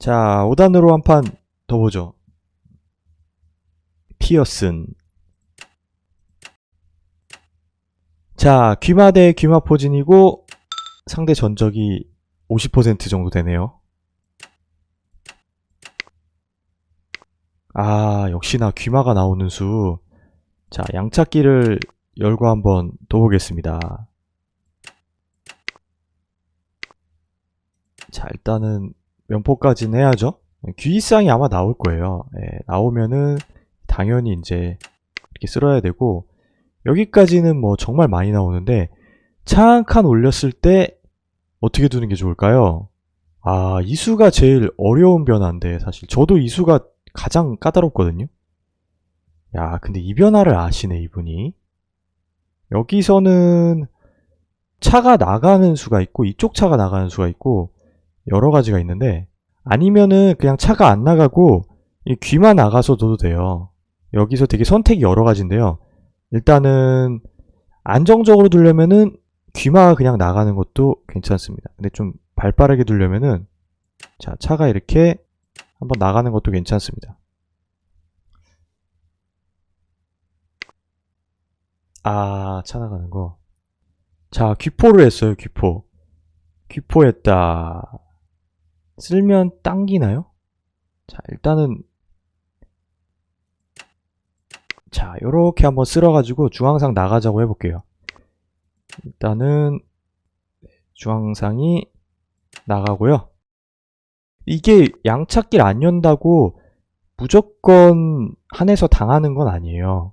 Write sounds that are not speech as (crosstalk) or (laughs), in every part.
자, 5단으로 한 판 더 보죠. 피어슨. 자, 귀마 대 귀마 포진이고 상대 전적이 50% 정도 되네요. 아, 역시나 귀마가 나오는 수. 자, 양찾기를 열고 한번 더 보겠습니다. 자, 일단은 면포까지는 해야죠. 귀이쌍이 아마 나올 거예요. 예, 나오면은 당연히 이제 이렇게 쓸어야 되고 여기까지는 뭐 정말 많이 나오는데 차 한 칸 올렸을 때 어떻게 두는 게 좋을까요? 아, 이 수가 제일 어려운 변화인데 사실 저도 이 수가 가장 까다롭거든요. 야, 근데 이 변화를 아시네, 이분이. 여기서는 차가 나가는 수가 있고 이쪽 차가 나가는 수가 있고 여러 가지가 있는데 아니면은 그냥 차가 안 나가고 이 귀만 나가서 둬도 돼요. 여기서 되게 선택이 여러 가지인데요. 일단은 안정적으로 두려면은 귀마가 그냥 나가는 것도 괜찮습니다. 근데 좀 발빠르게 두려면은 자 차가 이렇게 한번 나가는 것도 괜찮습니다. 아, 차 나가는 거. 자, 귀포를 했어요, 귀포. 귀포했다. 쓸면 당기나요? 자, 일단은 자, 요렇게 한번 쓸어가지고 중앙상 나가자고 해볼게요. 일단은 중앙상이 나가고요. 이게 양찾기를 안 연다고 무조건 한에서 당하는 건 아니에요.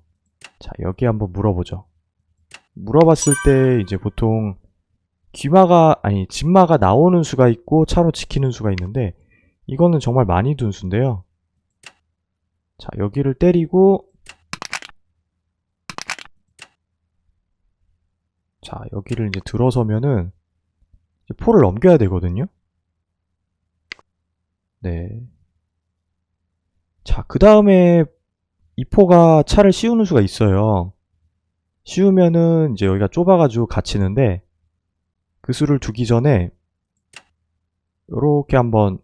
자, 여기 한번 물어보죠. 물어봤을 때 이제 보통 귀마가 아니 진마가 나오는 수가 있고 차로 지키는 수가 있는데 이거는 정말 많이 둔 수인데요. 자, 여기를 때리고 자, 여기를 이제 들어서면은 이제 포를 넘겨야 되거든요. 네. 자, 그 다음에 이 포가 차를 씌우는 수가 있어요. 씌우면은 이제 여기가 좁아가지고 갇히는데 그 수를 두기 전에 요렇게 한번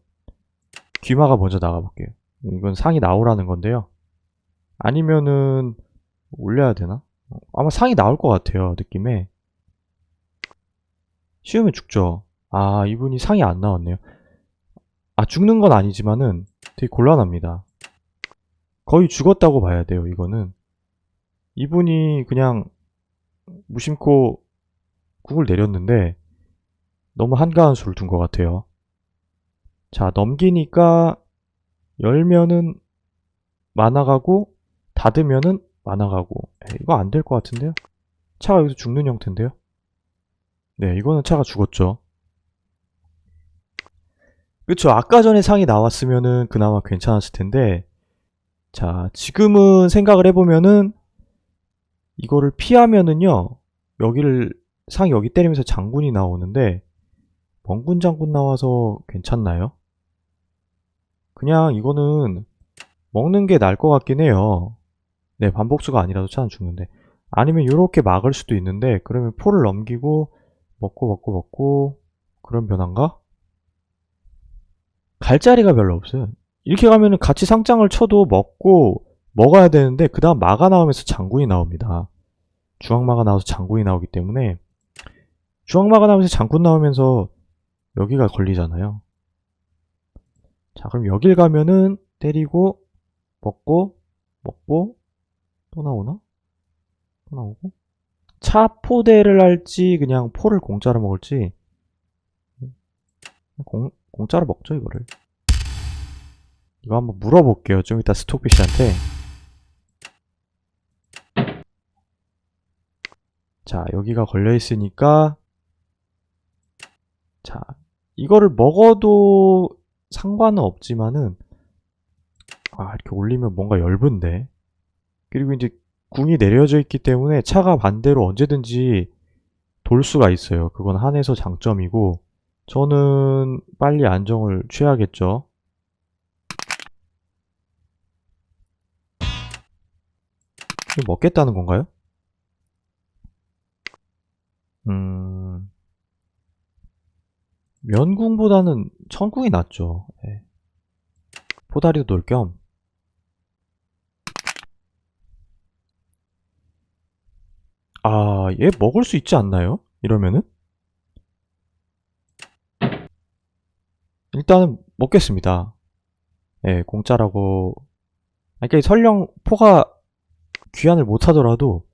귀마가 먼저 나가볼게요. 이건 상이 나오라는 건데요. 아니면은 올려야 되나? 아마 상이 나올 것 같아요. 느낌에. 씌우면 죽죠. 아 이분이 상이 안 나왔네요. 아 죽는 건 아니지만은 되게 곤란합니다. 거의 죽었다고 봐야 돼요. 이거는 이분이 그냥 무심코 국을 내렸는데 너무 한가한 수를 둔 것 같아요. 자, 넘기니까 열면은 만화가고 닫으면은 에이, 이거 안 될 것 같은데요? 차가 여기서 죽는 형태인데요? 네, 이거는 차가 죽었죠. 그쵸, 아까 전에 상이 나왔으면은 그나마 괜찮았을 텐데 자, 지금은 생각을 해보면은 이거를 피하면은요 여기를 상이 여기 때리면서 장군이 나오는데 멍군 장군 나와서 괜찮나요? 그냥 이거는 먹는 게 나을 것 같긴 해요. 네, 반복수가 아니라도 차는 죽는데. 아니면 이렇게 막을 수도 있는데 그러면 포를 넘기고 먹고 먹고 먹고 그런 변화인가? 갈 자리가 별로 없어요. 이렇게 가면은 같이 상장을 쳐도 먹고 먹어야 되는데 그 다음 마가 나오면서 장군이 나옵니다. 중앙마가 나와서 장군이 나오기 때문에 중앙마가 나오면서 장군 나오면서 여기가 걸리잖아요. 자 그럼 여길 가면은 때리고 먹고 먹고 또 나오나? 또 나오고? 차 포대를 할지 그냥 포를 공짜로 먹을지. 공, 공짜로 먹죠 이거를. 이거 한번 물어볼게요. 좀 이따 스톡피쉬한테. 자, 여기가 걸려 있으니까. 자, 이거를 먹어도 상관은 없지만은 아, 이렇게 올리면 뭔가 얇은데. 그리고 이제 궁이 내려져 있기 때문에 차가 반대로 언제든지 돌 수가 있어요. 그건 한에서 장점이고 저는 빨리 안정을. 이거 먹겠다는 건가요? 음, 면궁보다는 천궁이 낫죠. 예. 포다리도 놀 겸. 아, 얘 먹을 수 있지 않나요? 이러면은? 일단은 먹겠습니다. 예, 공짜라고. 그러니까 설령 포가 귀환을 못 하더라도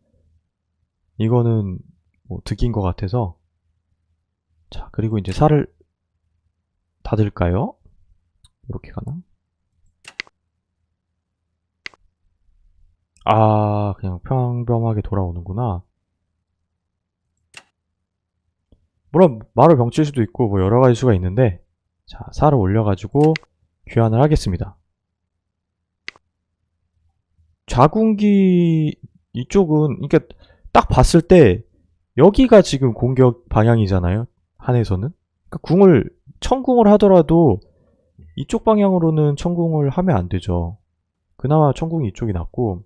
이거는 뭐 득인 것 같아서 자, 그리고 이제 살을 닫을까요? 이렇게 가나? 아, 그냥 평범하게 돌아오는구나. 물론 말을 병칠 수도 있고 뭐 여러 가지 수가 있는데 자, 살을 올려가지고 귀환을 하겠습니다. 자궁기 이쪽은 그러니까 딱 봤을 때 여기가 지금 공격 방향이잖아요. 한에서는. 그러니까 궁을 천궁을 하더라도 이쪽 방향으로는 천궁을 하면 안 되죠. 그나마 천궁이 이쪽이 낫고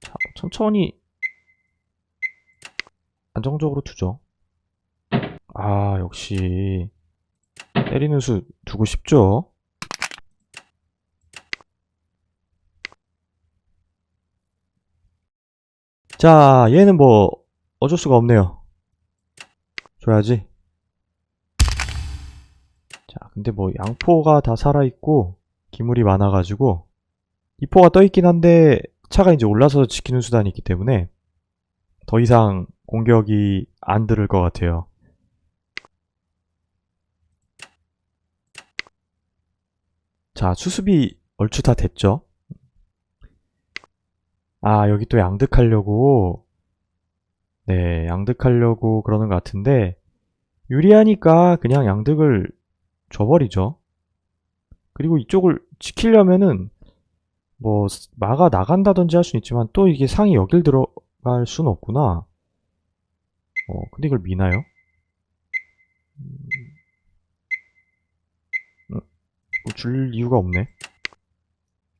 자, 천천히 안정적으로 두죠. 아, 역시 때리는 수 두고 싶죠. 자, 얘는 뭐 어쩔 수가 없네요. 줘야지. 자, 근데 뭐 양포가 다 살아있고 기물이 많아가지고 이포가 떠있긴 한데 차가 이제 올라서서 지키는 수단이 있기 때문에 더 이상 공격이 안 들을 것 같아요. 자, 수습이 얼추 다 됐죠? 아, 여기 또 양득하려고. 네, 양득하려고 그러는 것 같은데, 유리하니까 그냥 양득을 줘버리죠. 그리고 이쪽을 지키려면은, 뭐, 막아 나간다든지 할 수는 있지만, 또 이게 상이 여길 들어갈 수는 없구나. 어, 근데 이걸 미나요? 음, 음, 뭐줄 이유가 없네.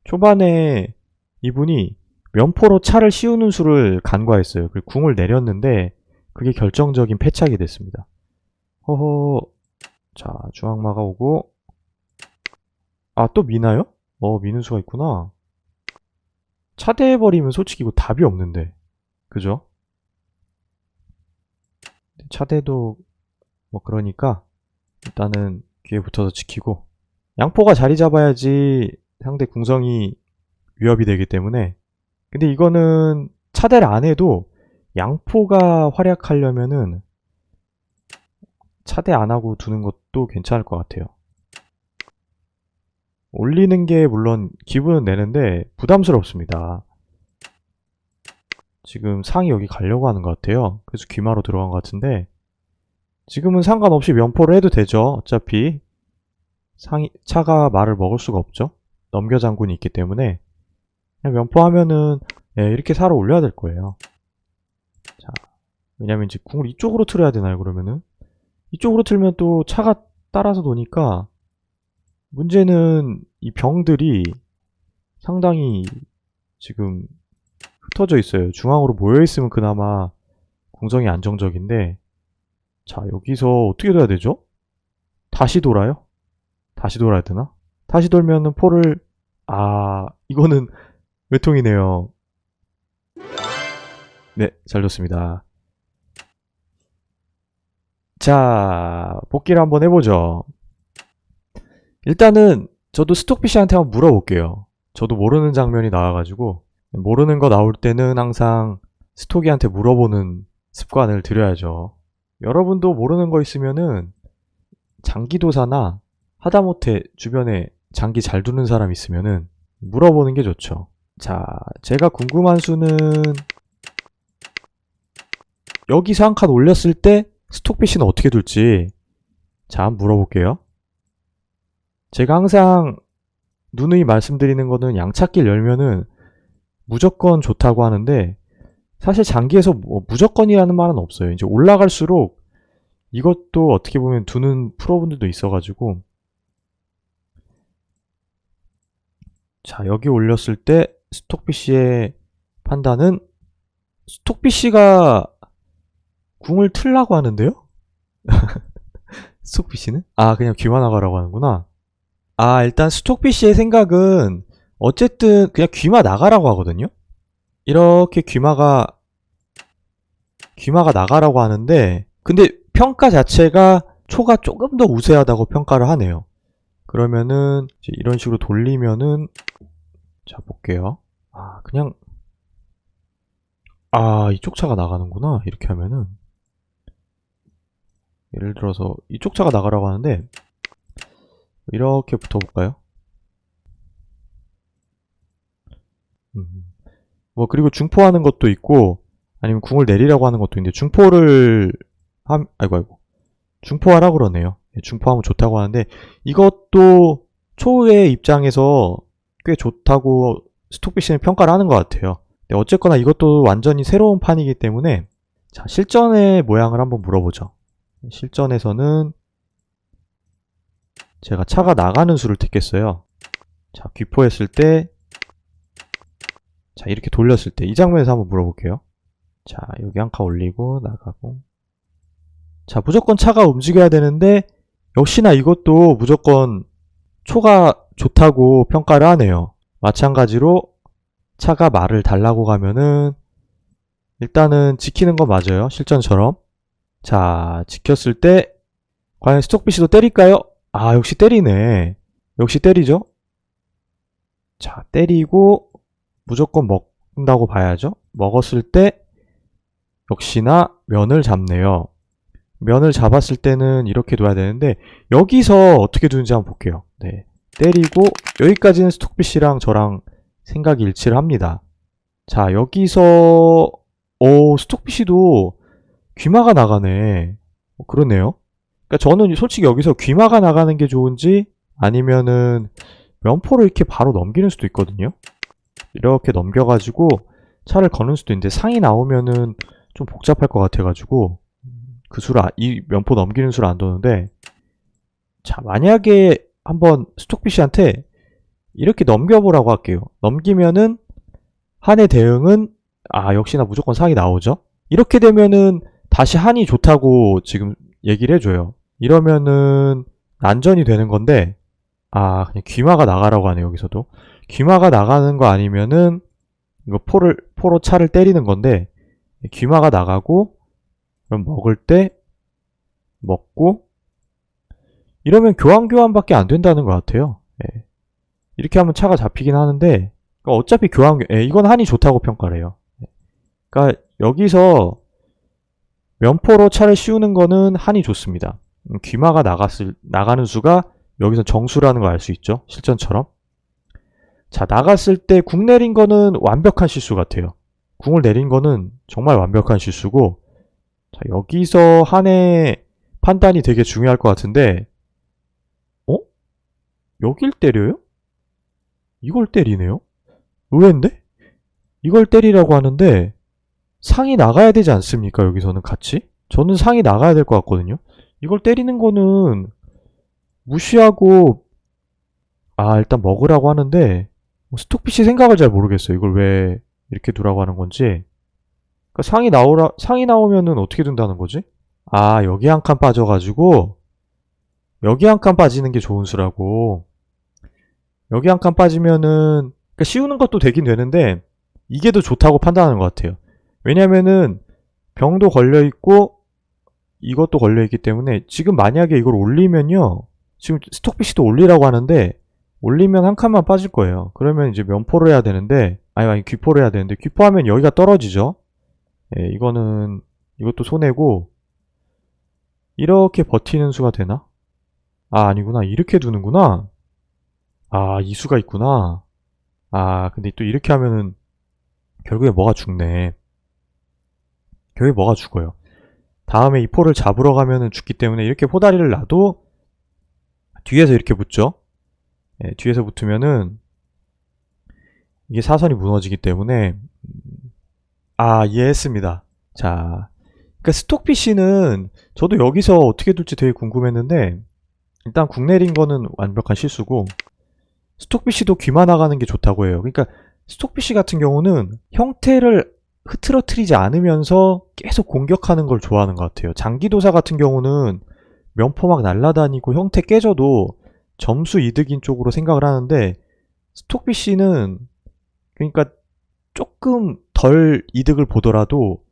초반에 이분이 면포로 차를 씌우는 수를 간과했어요. 그리고 궁을 내렸는데 그게 결정적인 패착이 됐습니다. 허허. 자, 중앙마가 오고 아, 또 미나요? 어, 미는 수가 있구나. 차대해버리면 솔직히 이거 답이 없는데. 그죠? 차대도 뭐 그러니까 일단은 귀에 붙어서 지키고 양포가 자리 잡아야지 상대 궁성이 위협이 되기 때문에 근데 이거는 차대를 안 해도 양포가 활약하려면은 차대 안 하고 두는 것도 괜찮을 것 같아요. 올리는 게 물론 기분은 내는데 부담스럽습니다. 지금 상이 여기 가려고 하는 것 같아요. 그래서 귀마로 들어간 것 같은데 지금은 상관없이 면포를 해도 되죠. 어차피 상이 차가 말을 먹을 수가 없죠. 넘겨 장군이 있기 때문에 그냥 면포하면은 예, 이렇게 살아 올려야 될 거예요. 자, 왜냐면 이제 궁을 이쪽으로 틀어야 되나요? 그러면은 이쪽으로 틀면 또 차가 따라서 도니까 문제는 이 병들이 상당히 지금 흩어져 있어요. 중앙으로 모여 있으면 그나마 궁성이 안정적인데 자 여기서 어떻게 돼야 되죠? 다시 돌아요? 다시 돌아야 되나? 다시 돌면은 포를 아 이거는 (laughs) 외통이네요. 네, 잘 뒀습니다. 자, 복귀를 한번 해보죠. 일단은 저도 스톡피쉬한테 한번 물어볼게요. 저도 모르는 장면이 나와가지고 모르는 거 나올 때는 항상 스톡이한테 물어보는 습관을 들여야죠. 여러분도 모르는 거 있으면은 장기도사나 하다못해 주변에 장기 잘 두는 사람 있으면은 물어보는 게 좋죠. 자, 제가 궁금한 수는 여기서 한 칸 올렸을 때 스톡피쉬는 어떻게 둘지 자, 한번 물어볼게요. 제가 항상 누누이 말씀드리는 거는 양찾기를 열면은 무조건 좋다고 하는데 사실 장기에서 뭐 무조건이라는 말은 없어요. 이제 올라갈수록 이것도 어떻게 보면 두는 프로분들도 있어가지고 자 여기 올렸을 때 스톡피쉬의 판단은 스톡피쉬가 궁을 틀라고 하는데요? (laughs) 스톡피쉬는? 아 그냥 귀만 나가라고 하는구나 아, 일단 스톡비 씨의 생각은 어쨌든 그냥 귀마 나가라고 하거든요? 이렇게 귀마가, 귀마가 나가라고 하는데, 근데 평가 자체가 초가 조금 더 우세하다고 평가를 하네요. 그러면은, 이런 식으로 돌리면은, 자, 볼게요. 아, 그냥, 아, 이쪽 차가 나가는구나. 이렇게 하면은. 예를 들어서, 이쪽 차가 나가라고 하는데, 이렇게 붙어볼까요? 음. 뭐, 그리고 중포하는 것도 있고, 아니면 궁을 내리라고 하는 것도 있는데, 중포를, 함, 아이고, 아이고. 중포하라 그러네요. 예, 중포하면 좋다고 하는데, 이것도 초의 입장에서 꽤 좋다고 스톡비씨는 평가를 하는 것 같아요. 네, 어쨌거나 이것도 완전히 새로운 판이기 때문에, 자, 실전의 모양을 한번 물어보죠. 실전에서는 제가 차가 나가는 수를 택했어요. 자, 귀포했을 때, 자, 이렇게 돌렸을 때, 이 장면에서 한번 물어볼게요. 자, 여기 한 칸 올리고, 나가고. 자, 무조건 차가 움직여야 되는데, 역시나 이것도 무조건 초가 좋다고 평가를 하네요. 마찬가지로 차가 말을 달라고 가면은, 일단은 지키는 건 맞아요. 실전처럼. 자, 지켰을 때, 과연 스톡비씨도 때릴까요? 아, 역시 때리네. 역시 때리죠? 자, 때리고, 무조건 먹는다고 봐야죠? 먹었을 때, 역시나 면을 잡네요. 면을 잡았을 때는 이렇게 둬야 되는데, 여기서 어떻게 두는지 한번 볼게요. 네. 때리고, 여기까지는 스톡비씨랑 저랑 생각이 일치를 합니다. 자, 여기서, 오, 스톡비씨도 귀마가 나가네. 어, 그러네요. 그러니까 저는 솔직히 여기서 귀마가 나가는 게 좋은지 아니면은 면포를 이렇게 바로 넘기는 수도 있거든요. 이렇게 넘겨가지고 차를 거는 수도 있는데 상이 나오면은 좀 복잡할 것 같아가지고 그 수를 아- 이 면포 넘기는 수를 안 도는데 자 만약에 한번 스톡비 씨한테 이렇게 넘겨보라고 할게요. 넘기면은 한의 대응은 아 역시나 무조건 상이 나오죠. 이렇게 되면은 다시 한이 좋다고 지금 얘기를 해줘요. 이러면은 난전이 되는 건데, 아, 그냥 귀마가 나가라고 하네, 여기서도. 귀마가 나가는 거 아니면은, 이거 포를, 포로 차를 때리는 건데, 귀마가 나가고, 그럼 먹을 때, 먹고, 이러면 교환 교환밖에 안 된다는 것 같아요. 예. 이렇게 하면 차가 잡히긴 하는데, 그러니까 어차피 교환, 교- 예, 이건 한이 좋다고 평가를 해요. 예. 그러니까 여기서 면포로 차를 씌우는 거는 한이 좋습니다. 음, 귀마가 나갔을, 나가는 수가 여기서 정수라는 걸 알 수 있죠. 실전처럼. 자, 나갔을 때 궁 내린 거는 완벽한 실수 같아요. 궁을 내린 거는 정말 완벽한 실수고, 자, 여기서 한의 판단이 되게 중요할 것 같은데, 어? 여길 때려요? 이걸 때리네요? 의외인데? 이걸 때리라고 하는데, 상이 나가야 되지 않습니까? 여기서는 같이? 저는 상이 나가야 될 것 같거든요. 이걸 때리는 거는 무시하고 아 일단 먹으라고 하는데 뭐 스톡피씨 생각을 잘 모르겠어요. 이걸 왜 이렇게 두라고 하는 건지. 그러니까 상이 나오라 상이 나오면은 어떻게 된다는 거지? 아 여기 한 칸 빠져가지고 여기 한 칸 빠지는 게 좋은 수라고. 여기 한 칸 빠지면은 그러니까 씌우는 것도 되긴 되는데 이게 더 좋다고 판단하는 것 같아요. 왜냐면은 병도 걸려 있고 이것도 걸려 있기 때문에 지금 만약에 이걸 올리면요. 지금 스톡피시도 올리라고 하는데 올리면 한 칸만 빠질 거예요. 그러면 이제 면포를 해야 되는데 아니 아니 귀포를 해야 되는데 귀포하면 여기가 떨어지죠. 예, 이거는 이것도 손해고 이렇게 버티는 수가 되나? 아 아니구나 이렇게 두는구나. 아 이 수가 있구나. 아 근데 또 이렇게 하면은 결국에 뭐가 죽네. 결국에 뭐가 죽어요. 다음에 이 포를 잡으러 가면은 죽기 때문에 이렇게 포다리를 놔도 뒤에서 이렇게 붙죠. 예, 뒤에서 붙으면은 이게 사선이 무너지기 때문에 음, 아 이해했습니다. 자, 그러니까 스톡피쉬는 저도 여기서 어떻게 둘지 되게 궁금했는데 일단 궁 내린 거는 완벽한 실수고 스톡피쉬도 귀만 나가는 게 좋다고 해요. 그러니까 스톡피쉬 같은 경우는 형태를 흐트러트리지 않으면서 계속 공격하는 걸 좋아하는 것 같아요. 장기도사 같은 경우는 면포 막 날라다니고 형태 깨져도 점수 이득인 쪽으로 생각을 하는데 스톡피쉬는 그러니까 조금 덜 이득을 보더라도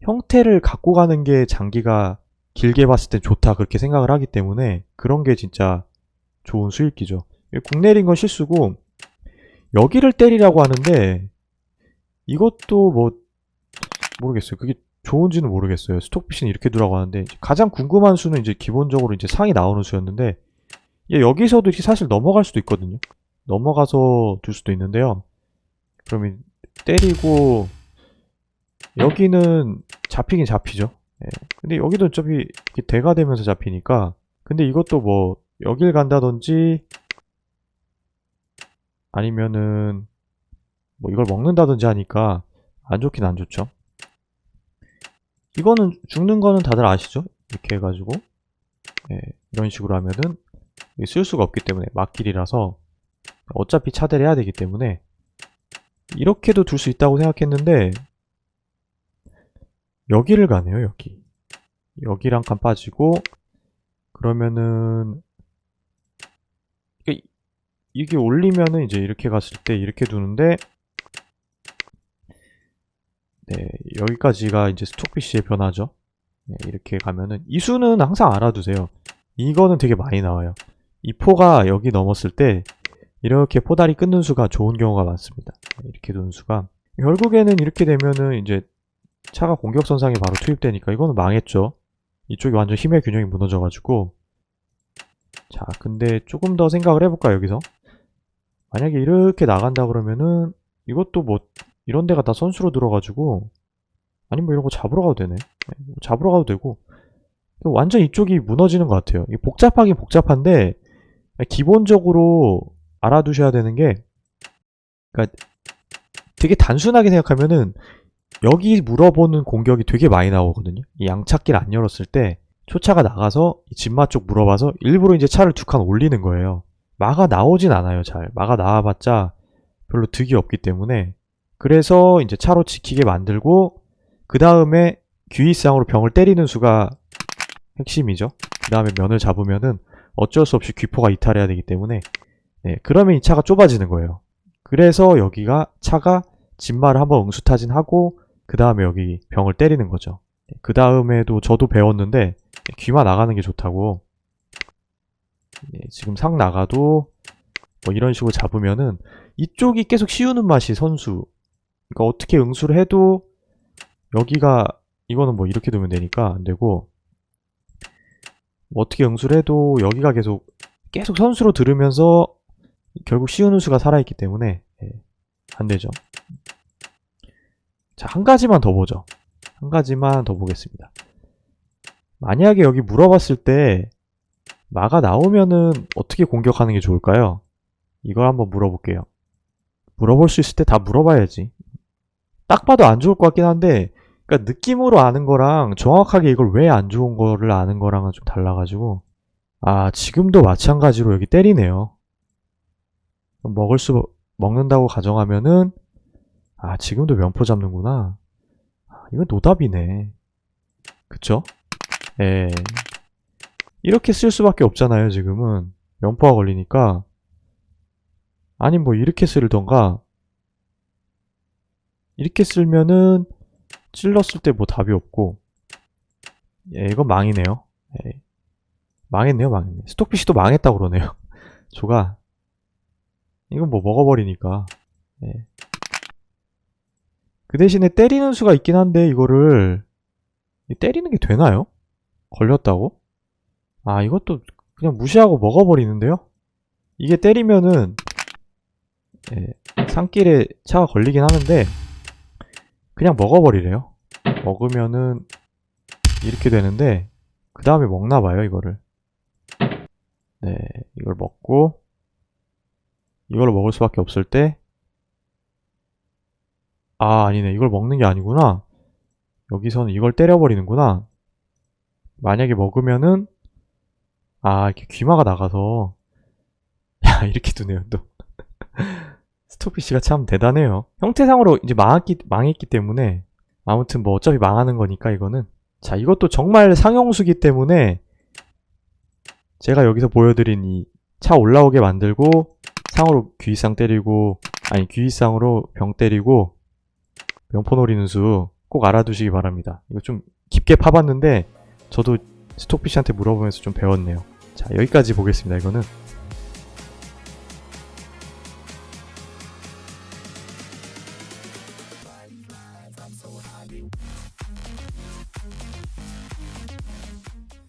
형태를 갖고 가는 게 장기가 길게 봤을 땐 좋다 그렇게 생각을 하기 때문에 그런 게 진짜 좋은 수익기죠. 궁 내린 건 실수고 여기를 때리라고 하는데 이것도 뭐 모르겠어요. 그게 좋은지는 모르겠어요. 스톡피쉬는 이렇게 두라고 하는데 가장 궁금한 수는 이제 기본적으로 이제 상이 나오는 수였는데 얘 여기서도 이렇게 사실 넘어갈 수도 있거든요. 넘어가서 둘 수도 있는데요. 그러면 때리고 여기는 잡히긴 잡히죠. 예. 근데 여기도 어차피 대가 되면서 잡히니까 근데 이것도 뭐 여길 간다든지 아니면은 뭐 이걸 먹는다든지 하니까 안 좋긴 안 좋죠. 이거는 죽는 거는 다들 아시죠? 이렇게 해가지고 예, 이런 식으로 하면은 쓸 수가 없기 때문에 막길이라서 어차피 차대를 해야 되기 때문에 이렇게도 둘 수 있다고 생각했는데 여기를 가네요 여기 여기랑 간 빠지고 그러면은 이게 올리면은 이제 이렇게 갔을 때 이렇게 두는데 네 여기까지가 이제 스톡피쉬의 변화죠. 네, 이렇게 가면은 이 수는 항상 알아두세요. 이거는 되게 많이 나와요. 이 포가 여기 넘었을 때 이렇게 포다리 끊는 수가 좋은 경우가 많습니다. 네, 이렇게 두는 수가. 결국에는 이렇게 되면은 이제 차가 공격선상에 바로 투입되니까 이거는 망했죠. 이쪽이 완전 힘의 균형이 무너져가지고. 자 근데 조금 더 생각을 해볼까 여기서? 만약에 이렇게 나간다 그러면은 이것도 뭐 이런 데가 다 선수로 들어가지고 아니면 뭐 이런 거 잡으러 가도 되네 네, 뭐 잡으러 가도 되고 완전 이쪽이 무너지는 것 같아요 복잡하긴 복잡한데 기본적으로 알아두셔야 되는 게 그러니까 되게 단순하게 생각하면은 여기 물어보는 공격이 되게 많이 나오거든요. 이 양차길 안 열었을 때 초차가 나가서 이 진마 쪽 물어봐서 일부러 이제 차를 두 칸 올리는 거예요. 마가 나오진 않아요, 잘. 마가 나와봤자 별로 득이 없기 때문에. 그래서 이제 차로 지키게 만들고, 그 다음에 귀이쌍으로 병을 때리는 수가 핵심이죠. 그 다음에 면을 잡으면은 어쩔 수 없이 귀포가 이탈해야 되기 때문에, 네, 그러면 이 차가 좁아지는 거예요. 그래서 여기가 차가 진마를 한번 응수타진하고 그 다음에 여기 병을 때리는 거죠. 그 다음에도 저도 배웠는데 귀마 나가는 게 좋다고 예, 지금 상 나가도 뭐 이런 식으로 잡으면은 이쪽이 계속 씌우는 맛이 선수 그러니까 어떻게 응수를 해도 여기가 이거는 뭐 이렇게 두면 되니까 안 되고 뭐 어떻게 응수를 해도 여기가 계속 계속 선수로 들으면서 결국 씌우는 수가 살아있기 때문에 예, 안 되죠. 자, 한 가지만 더 보죠. 한 가지만 더 보겠습니다. 만약에 여기 물어봤을 때 마가 나오면은 어떻게 공격하는 게 좋을까요? 이걸 한번 물어볼게요. 물어볼 수 있을 때 다 물어봐야지. 딱 봐도 안 좋을 것 같긴 한데, 그러니까 느낌으로 아는 거랑 정확하게 이걸 왜 안 좋은 거를 아는 거랑은 좀 달라가지고, 아, 지금도 마찬가지로 여기 때리네요. 먹을 수, 먹는다고 가정하면은, 아, 지금도 면포 잡는구나. 아, 이건 노답이네. 그쵸? 예. 이렇게 쓸 수밖에 없잖아요, 지금은. 면포가 걸리니까. 아니, 뭐, 이렇게 쓸던가. 이렇게 쓸면은, 찔렀을 때 뭐 답이 없고. 예, 이건 망이네요. 예. 망했네요, 망했네. 스톡피쉬도 망했다 그러네요. (laughs) 조가. 이건 뭐 먹어버리니까. 예. 그 대신에 때리는 수가 있긴 한데 이거를 때리는 게 되나요? 걸렸다고? 아 이것도 그냥 무시하고 먹어버리는데요? 이게 때리면은 예, 산길에 차가 걸리긴 하는데 그냥 먹어버리래요 먹으면은 이렇게 되는데 그 다음에 먹나봐요 이거를 네 이걸 먹고 이걸로 먹을 수밖에 없을 때 아, 아니네. 이걸 먹는 게 아니구나. 여기서는 이걸 때려버리는구나. 만약에 먹으면은, 아, 이렇게 귀마가 나가서, (laughs) 야, 이렇게 두네요, 또. 스토피 씨가 참 대단해요. 형태상으로 이제 망했기, 망했기 때문에, 아무튼 뭐 어차피 망하는 거니까, 이거는. 자, 이것도 정말 상용수기 때문에, 제가 여기서 보여드린 이 차 올라오게 만들고 상으로 귀이상 때리고 아니 귀이상으로 병 때리고 명포 노리는 수 꼭 알아두시기 바랍니다. 이거 좀 깊게 파봤는데 저도 스톡피쉬한테 물어보면서 좀 배웠네요. 자 여기까지 보겠습니다. 이거는